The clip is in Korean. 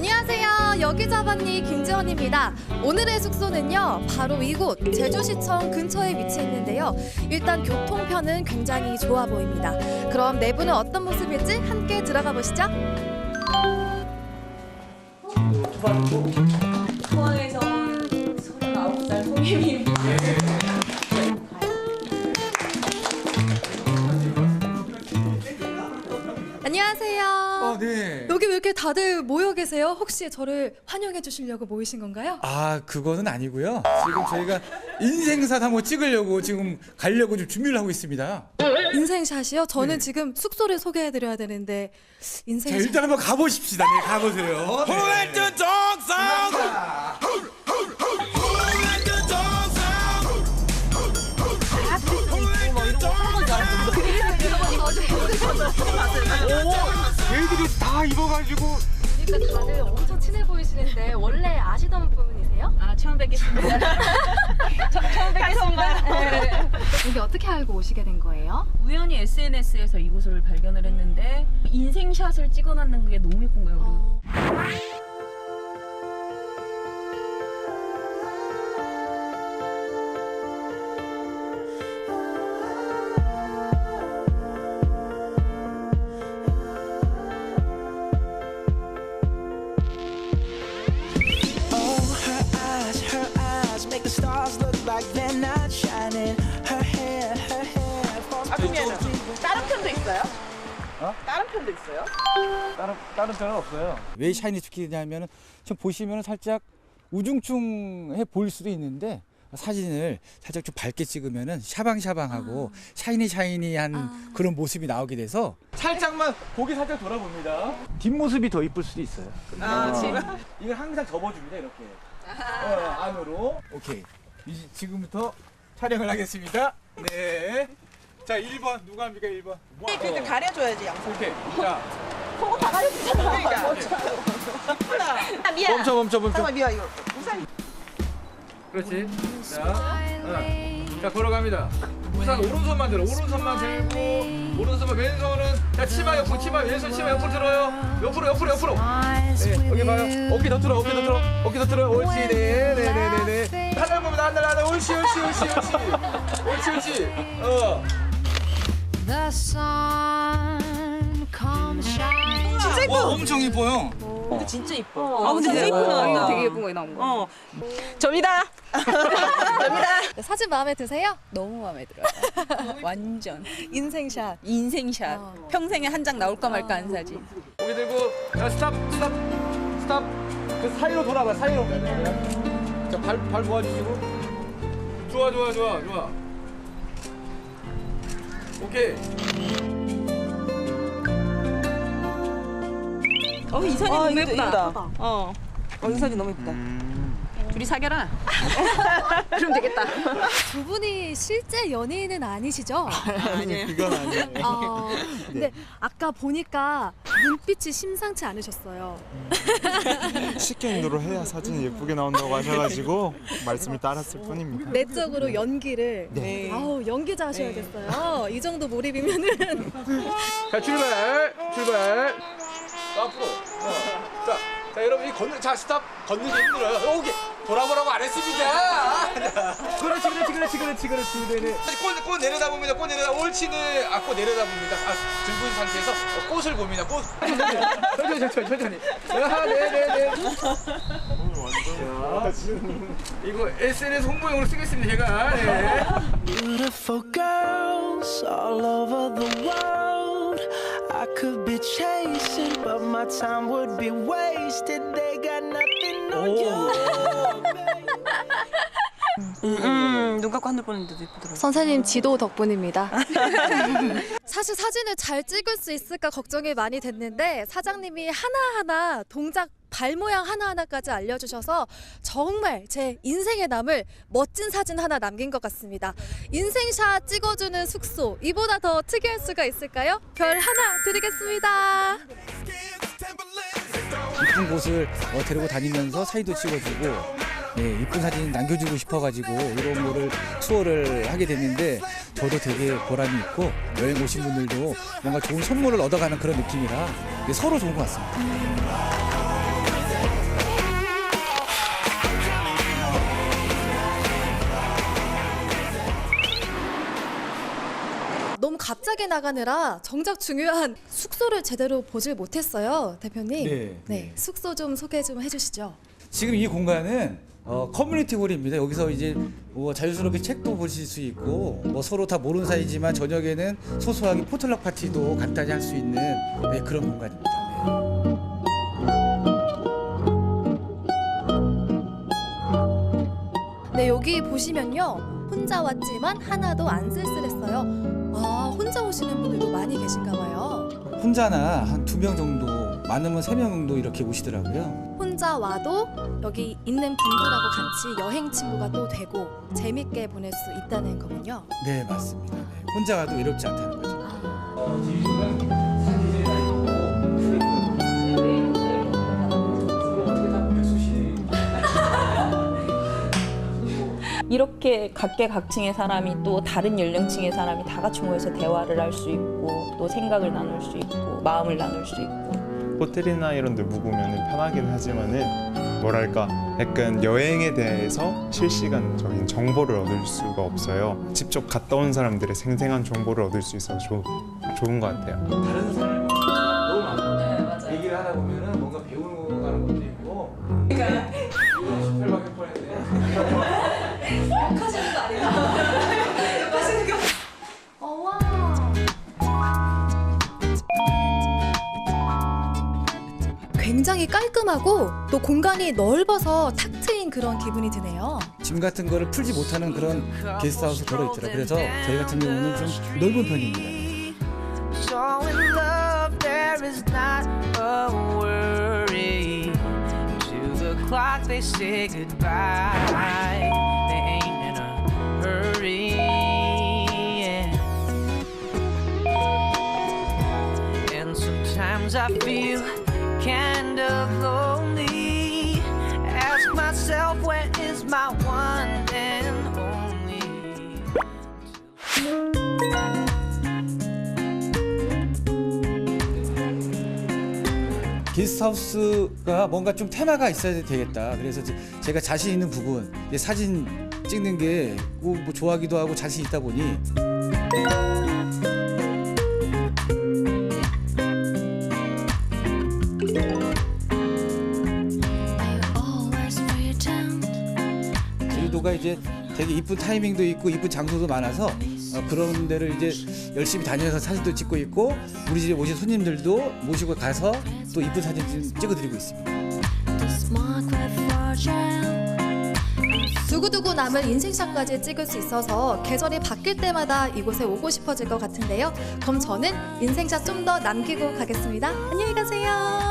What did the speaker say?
안녕하세요. 여기 잡았니 김지원입니다. 오늘의 숙소는요, 바로 이곳 제주시청 근처에 위치해 있는데요. 일단 교통편은 굉장히 좋아 보입니다. 그럼 내부는 어떤 모습일지 함께 들어가 보시죠. 다들 모여 계세요? 혹시 저를 환영해 주시려고 모이신 건가요? 아, 그거는 아니고요. 지금 저희가 인생샷 한번 찍으려고 지금 가려고 좀 준비를 하고 있습니다. 인생샷이요? 저는 네. 지금 숙소를 소개해 드려야 되는데 자, 인생샷 일단 한번 가보십시다. 네, 가보세요. 훌륭한 정 다 입어가지고 그러니까 다들 엄청 친해 보이시는데 원래 아시던 분이세요? 아 처음 뵙겠습니다. 처, 음 뵙겠습니다. 네. 여기 어떻게 알고 오시게 된 거예요? 우연히 SNS에서 이곳을 발견을 했는데 인생샷을 찍어놨는 게 너무 예쁜 거예요. 그 어? 다른 편도 있어요? 다른 다른 편은 없어요. 왜 샤이니 스키냐면은 지금 보시면은 살짝 우중충해 보일 수도 있는데 사진을 살짝 좀 밝게 찍으면은 샤방샤방하고 샤이니 샤이니한 그런 모습이 나오게 돼서 살짝만 고개 살짝 돌아봅니다. 뒷모습이 더 이쁠 수도 있어요. 아, 지금? 이걸 항상 접어줍니다 이렇게 어, 안으로 오케이 이, 지금부터 촬영을 하겠습니다 네. 자 1번 누가 합니까 1번 그러니까 가려줘야지 양손. 오케이 자 그러니까. 이쁘다. 아, 미안. 멈춰 멈춰 멈춰 잠깐만 미안 이거 우산. 그렇지 자, 하나. 자 걸어갑니다 우선 오른손만 들어 오른손만 들고 오른손만 왼손은 자 치마 옆으로 치마 왼손 치마 옆으로 들어요 옆으로 옆으로 옆으로 네, 여기 봐요. 어깨 더 틀어, 어깨 더 틀어, 어깨 더 틀어. 옳지, 네, 네, 네, 네, 네. 하늘 봅니다, 하늘, 하늘. 옳지, 옳지, 옳지, 옳지. 옳지, 옳지. 어. 진짜 와, 엄청 이뻐요. 근데 진짜 이뻐. 아 근데 진짜 되게. 이쁘다. 이거 되게 예쁜 거에 나온 거. 어. 접니다. 네, 사진 마음에 드세요? 너무 마음에 들어요. 완전 인생샷. 인생샷. 어. 평생에 한 장 나올까 말까 한 사진. 고개 들고, 자, 스탑, 스탑, 스탑. 그 사이로 돌아봐, 사이로. 자, 발, 발 모아주시고. 좋아, 좋아, 좋아, 좋아. 오케이. 어이 사진 아, 너무 이쁘다, 예쁘다. 이쁘다. 어. 어, 이 사진 너무 예쁘다. 둘이 사겨라. 그럼 되겠다. 두 분이 실제 연예인은 아니시죠? 아니에요. 그건 아니에요. 어, 근데 아까 보니까 눈빛이 심상치 않으셨어요. 식견도로 해야 사진이 예쁘게 나온다고 하셔가지고 말씀을 따랐을 뿐입니다. 내적으로 연기를 네. 아우 연기자 하셔야겠어요. 이 정도 몰입이면은 자, 출발, 출발. 앞으로. 어. 자, 자, 여러분, 이 걷는, 자, 스탑. 걷는 게 힘들어요. 여기. 돌아보라고 안 했습니다. 그렇지, 그렇지, 그렇지, 그렇지, 그렇지. 네네. 꽃, 꽃 내려다 봅니다. 꽃 내려다. 옳지네. 아, 꽃 내려다 봅니다. 아, 들고 상태에서 어, 꽃을 봅니다. 꽃. 천천히, 천천히, 천천히. 아, 네네네. 이거 SNS 홍보용으로 쓰겠습니다, 제가. 네. Beautiful girls all over the world. I could be chasing, but my time would be wasted. They got nothing 음, 눈 감고 하늘 보는데도 예쁘더라고. 선생님 지도 덕분입니다. 사실 사진을 잘 찍을 수 있을까 걱정이 많이 됐는데 사장님이 하나하나 동작 발 모양 하나하나까지 알려주셔서 정말 제 인생에 남을 멋진 사진 하나 남긴 것 같습니다. 인생샷 찍어주는 숙소 이보다 더 특이할 수가 있을까요? 별 하나 드리겠습니다. 이쁜 곳을 어, 데리고 다니면서 사진도 찍어주고 예, 이쁜 사진 남겨주고 싶어가지고 이런 거를 투어를 하게 됐는데 저도 되게 보람이 있고 여행 오신 분들도 뭔가 좋은 선물을 얻어가는 그런 느낌이라 예, 서로 좋은 것 같습니다. 갑자기 나가느라 정작 중요한 숙소를 제대로 보질 못했어요, 대표님. 네, 네, 숙소 좀 소개 좀 해주시죠. 지금 이 공간은 어, 커뮤니티 홀입니다. 여기서 이제 뭐 자유스럽게 책도 보실 수 있고 뭐 서로 다 모르는 사이지만 저녁에는 소소하게 포털락 파티도 간단히 할 수 있는 네, 그런 공간입니다. 네. 네, 여기 보시면요. 혼자 왔지만 하나도 안 쓸쓸했어요. 아, 혼자 오시는 분들도 많이 계신가 봐요. 혼자나 한 두 명 정도 많으면 세 명 정도 이렇게 오시더라고요. 혼자 와도 여기 있는 분들하고 같이 여행 친구가 또 되고 재밌게 보낼 수 있다는 거군요. 네 맞습니다. 네. 혼자 가도 외롭지 않다는 거죠. 이렇게 각계각층의 사람이 또 다른 연령층의 사람이 다 같이 모여서 대화를 할 수 있고 또 생각을 나눌 수 있고 마음을 나눌 수 있고 호텔이나 이런 데 묵으면 편하긴 하지만은 뭐랄까 약간 여행에 대해서 실시간적인 정보를 얻을 수가 없어요. 직접 갔다 온 사람들의 생생한 정보를 얻을 수 있어서 좋, 좋은 것 같아요. 다른 사람이 너무 많아. 얘기를 하다 보면 굉장히 깔끔하고 또 공간이 넓어서 탁 트인 그런 기분이 드네요. 짐 같은 거를 풀지 못하는 그런 게스트하우스 들어 있더라. 그래서 저희 같은 경우는 좀 넓은 편입니다. So in love, there is not a worry. To the clock, they say goodbye. They ain't in a hurry. yeah. And sometimes I feel kind of lonely. Ask myself, where is my one and only? 게스트하우스가 뭔가 좀 테마가 있어야 되겠다. 그래서 제가 자신 있는 부분, 사진 찍는 게 뭐 좋아하기도 하고 자신 있다 보니 이제 되게 이쁜 타이밍도 있고 이쁜 장소도 많아서 어, 그런 데를 이제 열심히 다녀서 사진도 찍고 있고 우리 집에 오신 손님들도 모시고 가서 또 이쁜 사진 좀 찍어드리고 있습니다. 두고두고 남은 인생샷까지 찍을 수 있어서 계절이 바뀔 때마다 이곳에 오고 싶어질 것 같은데요. 그럼 저는 인생샷 좀 더 남기고 가겠습니다. 안녕히 가세요.